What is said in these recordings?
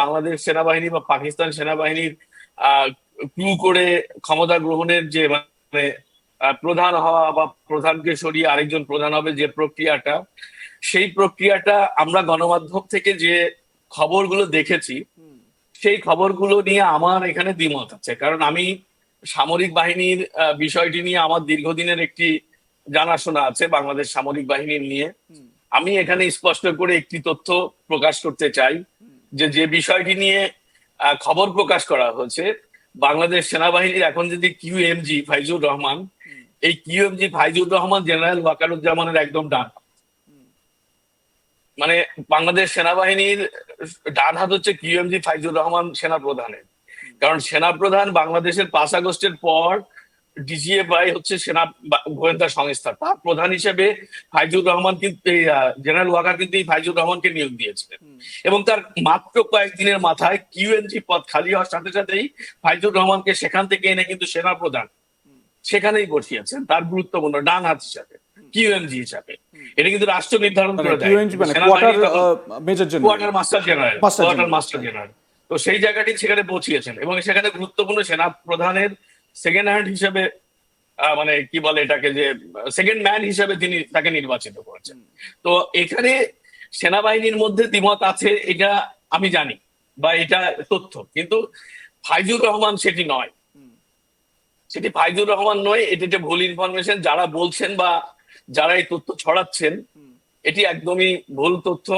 বাংলাদেশ সেনাবাহিনী বা পাকিস্তান সেনাবাহিনীর ক্রু করে ক্ষমতা গ্রহণের যে মানে প্রধান হওয়া বা প্রধানকে সরিয়ে আরেকজন প্রধান হবে যে প্রক্রিয়াটা সেই প্রক্রিয়াটা আমরা গণমাধ্যম থেকে যে খবরগুলো দেখেছি সেই খবরগুলো নিয়ে আমার এখানে দ্বিমত আছে। কারণ আমি সামরিক বাহিনীর বিষয়টি নিয়ে আমার দীর্ঘদিনের একটি জানাশোনা আছে বাংলাদেশ সামরিক বাহিনীর নিয়ে। আমি এখানে স্পষ্ট করে একটি তথ্য প্রকাশ করতে চাই। যে যে বিষয়টি নিয়ে খবর প্রকাশ করা হয়েছে বাংলাদেশ সেনাবাহিনীর এখন যদি কিউএমজি ফাইজুর রহমান এই কিউএমজি ফাইজুর রহমান জেনারেল ওয়াকারুজ্জামানের একদম ডান। মানে বাংলাদেশ সেনাবাহিনীর ডান হাত হচ্ছে কিউএমজি ফাইজুর রহমান সেনা প্রধানের কারণ সেনা প্রধান বাংলাদেশের পাঁচ আগস্টের পর ডিজিএফআই হচ্ছে সেনা গোয়েন্দা সংস্থা। তার প্রধান হিসেবে ফাইজুর রহমান কিন্তু এই, জেনারেল ওয়াকার কিন্তু এই ফাইজুর রহমানকে নিয়োগ দিয়েছিলেন। এবং তার মাত্র কয়েকদিনের মাথায় কিউএনজি পদ খালি হওয়ার সাথে সাথেই ফাইজুর রহমানকে সেখান থেকে এনে কিন্তু সেনা প্রধান সেখানেই বসিয়েছেন তার গুরুত্বপূর্ণ ডান হাত হিসাবে কিউএনজি হিসাবে। এটা কিন্তু রাষ্ট্র নির্ধারণ মানে করে দেয়। মানে quartermaster general quartermaster general. তো সেই জায়গাটি সেখানে পৌঁছিয়েছেন এবং সেখানে গুরুত্বপূর্ণ সেনা প্রধানের সেকেন্ড হ্যান্ড হিসেবে মানে কি বলে এটাকে যে সেকেন্ড ম্যান হিসেবে তিনি তাকে নির্বাচিত করেছেন। তো এখানে সেনাবাহিনীর মধ্যে দ্বিমত আছে, এটা আমি জানি বা এটা তথ্য। কিন্তু ফাইজুর রহমান সেটি নয়। সেটি ফাইজুর রহমান নয়, এটি একটা ভুল ইনফরমেশন যারা বলছেন বা যারা এই তথ্য ছড়াচ্ছেন, এটি একদমই ভুল তথ্য।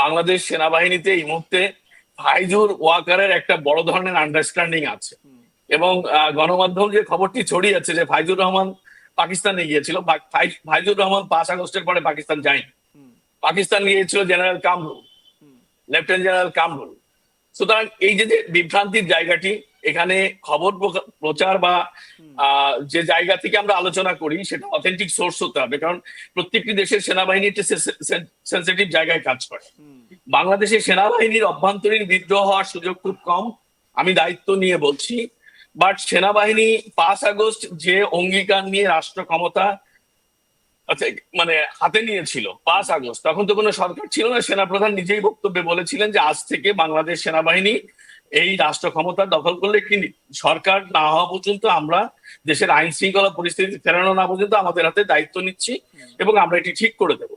বাংলাদেশ সেনাবাহিনীতে এই মুহূর্তে ফাইজুর ওয়াকারের একটা বড় ধরনের আন্ডারস্ট্যান্ডিং আছে। এবং গণমাধ্যম যে খবরটি ছড়িয়েছে যে ফাইজুর রহমান পাকিস্তানে গিয়েছিল ফাইজুর রহমান পাঁচ আগস্টের পরে পাকিস্তান যায়নি। পাকিস্তান গিয়েছিল general Kamrul. Lieutenant general Kamrul. সুতরাং এই যে যে বিভ্রান্তির জায়গাটি এখানে খবর প্রচার বা যে জায়গা থেকে আমরা আলোচনা করি সেটা অথেন্টিক সোর্স হতে হবে। কারণ প্রত্যেকটি দেশের সেনাবাহিনী একটি সেন্সিটিভ জায়গায় কাজ করে। বাংলাদেশের সেনাবাহিনীর অভ্যন্তরীণ বিদ্রোহ হওয়ার সুযোগ খুব কম। আমি দায়িত্ব নিয়ে বলছি বাট সেনাবাহিনী পাঁচ আগস্ট যে অঙ্গীকার নিয়ে রাষ্ট্র ক্ষমতা আচ্ছা, মানে হাতে নিয়েছিল পাঁচ আগস্ট তখন তো কোনো সরকার ছিল না। সেনাপ্রধান নিজেই বক্তব্যে বলেছিলেন যে আজ থেকে বাংলাদেশ সেনাবাহিনী এই রাষ্ট্র ক্ষমতা দখল করলে একটি সরকার না হওয়া পর্যন্ত আমরা দেশের আইন শৃঙ্খলা পরিস্থিতি ফেরানো না পর্যন্ত আমাদের হাতে দায়িত্ব নিচ্ছি এবং আমরা এটি ঠিক করে দেব।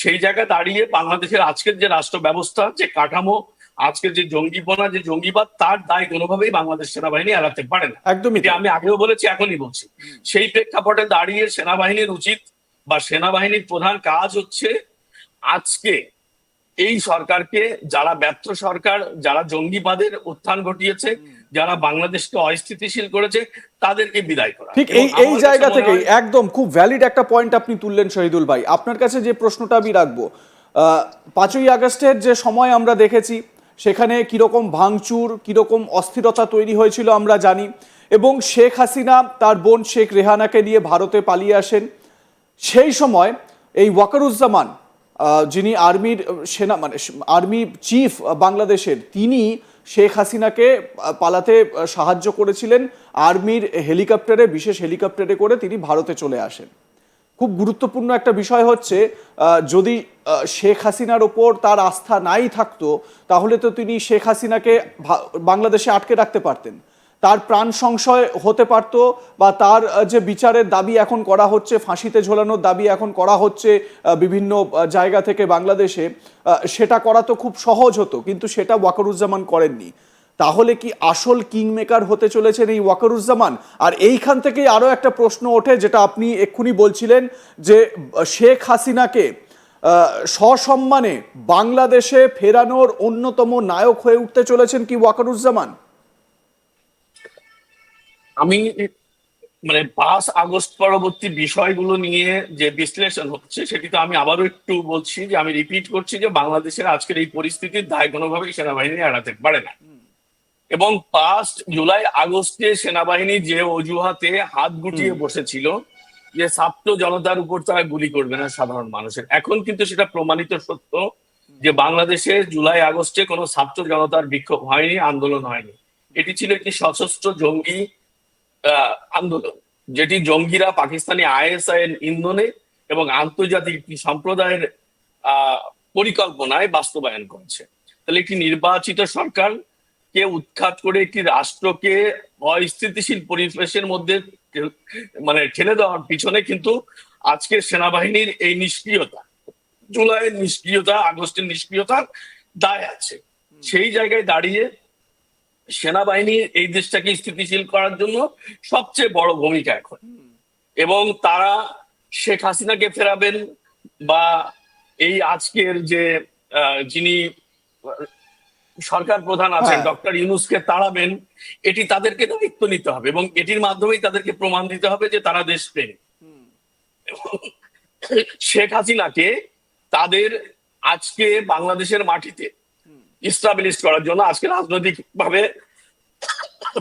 সেই জায়গায় দাঁড়িয়ে বাংলাদেশের আজকের যে রাষ্ট্র ব্যবস্থা যে কাঠামো আজকের যে জঙ্গিপনা যে জঙ্গিবাদ তার দায় কোনোভাবেই বাংলাদেশ সেনাবাহিনী এড়াতে পারে না। একদমই আমি আগেও বলেছি এখনই বলছি। সেই প্রেক্ষাপটে দাঁড়িয়ে সেনাবাহিনীর উচিত বা সেনাবাহিনীর প্রধান কাজ হচ্ছে আজকে এই সরকারকে যারা ব্যর্থ সরকার যারা জঙ্গিবাদের উত্থান ঘটিয়েছে যারা বাংলাদেশকে অস্থিতিশীল করেছে তাদেরকে বিদায় করা। ঠিক এই এই জায়গা থেকে একদম খুব ভ্যালিড একটা পয়েন্ট আপনি তুললেন শহীদুল ভাই। আপনার কাছে যে প্রশ্নটা আমি রাখব আহ, পাঁচই আগস্টের যে সময় আমরা দেখেছি সেখানে কীরকম ভাঙচুর, কীরকম অস্থিরতা তৈরি হয়েছিল আমরা জানি এবং শেখ হাসিনা, তার বোন শেখ রেহানাকে নিয়ে ভারতে পালিয়ে আসেন। সেই সময় এই ওয়াকারুজ্জামান যিনি আর্মির সেনা মানে আর্মি চিফ বাংলাদেশের, তিনি শেখ হাসিনাকে পালাতে সাহায্য করেছিলেন। আর্মির হেলিকপ্টারে, বিশেষ হেলিকপ্টারে করে তিনি ভারতে চলে আসেন। খুব গুরুত্বপূর্ণ একটা বিষয় হচ্ছে যদি শেখ হাসিনার ওপর তার আস্থা নাই থাকতো, তাহলে তো তিনি শেখ হাসিনাকে বাংলাদেশে আটকে রাখতে পারতেন। তার প্রাণ সংশয় হতে পারত বা তার যে বিচারের দাবি এখন করা হচ্ছে, ফাঁসিতে ঝোলানোর দাবি এখন করা হচ্ছে বিভিন্ন জায়গা থেকে বাংলাদেশে সেটা করা তো খুব সহজ হতো, কিন্তু সেটা ওয়াকারুজ্জামান করেননি। তাহলে কি আসল কিংমেকার হতে চলেছেন এই ওয়াকারুজ্জামান? আর এইখান থেকেই আরও একটা প্রশ্ন ওঠে, যেটা আপনি এক্ষুনি বলছিলেন যে, শেখ হাসিনাকে সসম্মানে বাংলাদেশে ফেরানোর অন্যতম নায়ক হয়ে উঠতে চলেছেন কি ওয়াকারুজ্জামান? আমি মানে পাঁচ আগস্ট পরবর্তী বিষয়গুলো নিয়ে যে বিশ্লেষণ হচ্ছে, সেটি তো আমি আবারও একটু বলছি যে, আমি রিপিট করছি যে, বাংলাদেশের আজকের এই পরিস্থিতির দায় কোনোভাবেই সেনাবাহিনী এড়াতে পারে না। এবং পাঁচ জুলাই আগস্টে সেনাবাহিনী যে অজুহাতে হাত গুটিয়ে বসেছিল যে ছাত্র জনতার উপর তারা গুলি করবে না সাধারণ মানুষের। এখন কিন্তু সেটা প্রমাণিত সত্য যে বাংলাদেশে জুলাই আগস্টে কোনো ছাত্র জনতার বিক্ষোভ হয়নি আন্দোলন হয়নি। এটি ছিল একটি সশস্ত্র জঙ্গি আহ, আন্দোলন যেটি জঙ্গিরা পাকিস্তানি আইএসআই এর ইন্ধনে এবং আন্তর্জাতিক একটি সম্প্রদায়ের আহ, পরিকল্পনায় বাস্তবায়ন করেছে। তাহলে একটি নির্বাচিত সরকার কে উৎখাত করে একটি রাষ্ট্রকে অস্থিতিশীল পরিবেশের মধ্যে মানে ঠেলে দেওয়ার পিছনে কিন্তু আজকের সেনাবাহিনীর এই নিষ্ক্রিয়তা জুলাইয়ের নিষ্ক্রিয়তা আগস্টের নিষ্ক্রিয়তার দায় আছে। সেই জায়গায় দাঁড়িয়ে সেনাবাহিনী এই দেশটাকে স্থিতিশীল করার জন্য সবচেয়ে বড় ভূমিকা এখন। এবং তারা শেখ হাসিনাকে ফেরাবেন বা এই আজকের যে আহ, যিনি সরকার প্রধান আছেন হ্যাঁ। ডক্টর ইউনুসকে তাড়াবেন এটি তাদেরকে দায়িত্ব নিতে হবে এবং এটির মাধ্যমেই তাদেরকে প্রমাণ দিতে হবে যে তারা দেশপ্রেমী। শেখ হাসিনাকে তাদের আজকে বাংলাদেশের মাটিতে ইস্টাবলিশ করার জন্য আজকে রাজনৈতিক ভাবে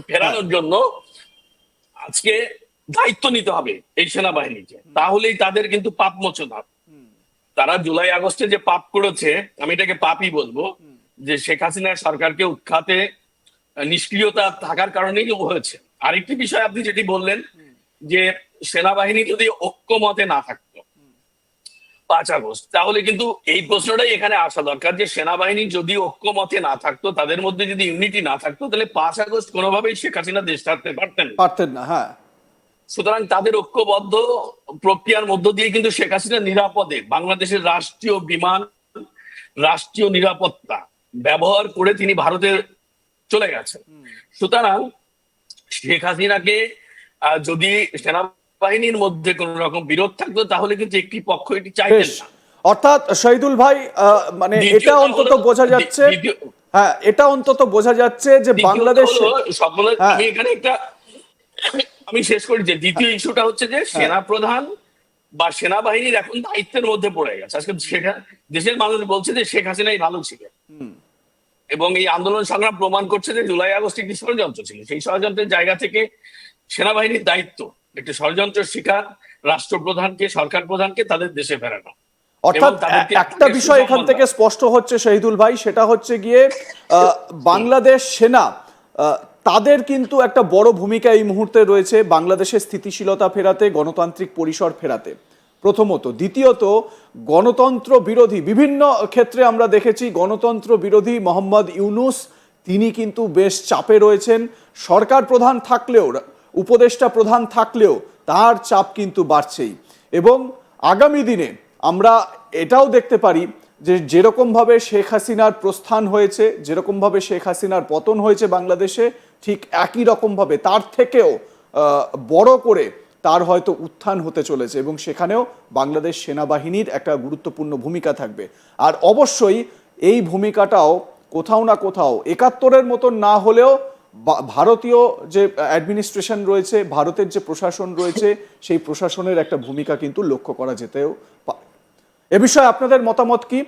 ফেরানোর জন্য আজকে দায়িত্ব নিতে হবে এই সেনাবাহিনীকে। তাহলেই তাদের কিন্তু পাপ মোচন হবে। তারা জুলাই আগস্টে যে পাপ করেছে আমি এটাকে পাপই বলব যে শেখ হাসিনার সরকারকে উৎখাতে নিষ্ক্রিয়তা থাকার কারণেই হয়েছে। আরেকটি বিষয় আপনি যেটি বললেন যে সেনাবাহিনী যদি ঐক্যমতে না থাকতো পাঁচ আগস্ট তাহলে কিন্তু এই প্রশ্নটাই এখানে আসা দরকার যে সেনাবাহিনী যদি ঐক্যমতে না থাকতো তাদের মধ্যে যদি ইউনিটি না থাকতো তাহলে পাঁচ আগস্ট কোনোভাবেই শেখ হাসিনা দেশ ছাড়তে পারতেন পারতেন না হ্যাঁ। সুতরাং তাদের ঐক্যবদ্ধ প্রক্রিয়ার মধ্য দিয়ে কিন্তু শেখ হাসিনা নিরাপদে বাংলাদেশের রাষ্ট্রীয় বিমান রাষ্ট্রীয় নিরাপত্তা ব্যবহার করে তিনি ভারতে চলে গেছেন। সুতরাং শেখ হাসিনাকে যদি সেনাবাহিনীর মধ্যে কোন রকম বিরোধ থাকতো তাহলে কিন্তু একটি পক্ষ এটি চাইতেন না। অর্থাৎ শহীদুল ভাই মানে এটা অন্তত বোঝা যাচ্ছে হ্যাঁ এটা অন্তত বোঝা যাচ্ছে যে বাংলাদেশ হ্যাঁ। আমি এখানে একটা আমি শেষ করি যে দ্বিতীয় ইস্যুটা হচ্ছে যে সেনা প্রধান বা সেনাবাহিনীর এখন দায়িত্বের মধ্যে পড়ে গেছে। আজকে সেটা দেশের মানুষ বলছে যে শেখ হাসিনাই ভালো ছিল এবং এই আন্দোলন সংগ্রাম প্রমাণ করছে যে জুলাই আগস্ট একটি ষড়যন্ত্র ছিল। সেই ষড়যন্ত্রের জায়গা থেকে সেনাবাহিনীর দায়িত্ব একটি ষড়যন্ত্র শিকার রাষ্ট্রপ্রধানকে সরকার প্রধানকে তাদের দেশে ফেরানো। অর্থাৎ একটা বিষয় এখান থেকে স্পষ্ট হচ্ছে শহীদুল ভাই সেটা হচ্ছে গিয়ে আহ, বাংলাদেশ সেনা তাদের কিন্তু একটা বড় ভূমিকা এই মুহূর্তে রয়েছে বাংলাদেশের স্থিতিশীলতা ফেরাতে গণতান্ত্রিক পরিসর ফেরাতে। প্রথমত। দ্বিতীয়ত, গণতন্ত্র বিরোধী বিভিন্ন ক্ষেত্রে আমরা দেখেছি গণতন্ত্র বিরোধী মোহাম্মদ ইউনুস, তিনি কিন্তু বেশ চাপে রয়েছেন। সরকার প্রধান থাকলেও, উপদেষ্টা প্রধান থাকলেও তার চাপ কিন্তু বাড়ছেই। এবং আগামী দিনে আমরা এটাও দেখতে পারি যে যেরকমভাবে শেখ হাসিনার প্রস্থান হয়েছে, যেরকমভাবে শেখ হাসিনার পতন হয়েছে বাংলাদেশে, ঠিক একই রকমভাবে তার থেকেও বড় করে তার হয়তো উত্থান হতে চলেছে এবং সেখানেও বাংলাদেশ সেনাবাহিনীর একটা গুরুত্বপূর্ণ ভূমিকা থাকবে। আর অবশ্যই এই ভূমিকাটাও কোথাও না কোথাও একাত্তরের মতন না হলেও ভারতীয় যে অ্যাডমিনিস্ট্রেশন রয়েছে, ভারতের যে প্রশাসন রয়েছে, সেই প্রশাসনের একটা ভূমিকা কিন্তু লক্ষ্য করা যেতেও পারে। এ বিষয়ে আপনাদের মতামত কি?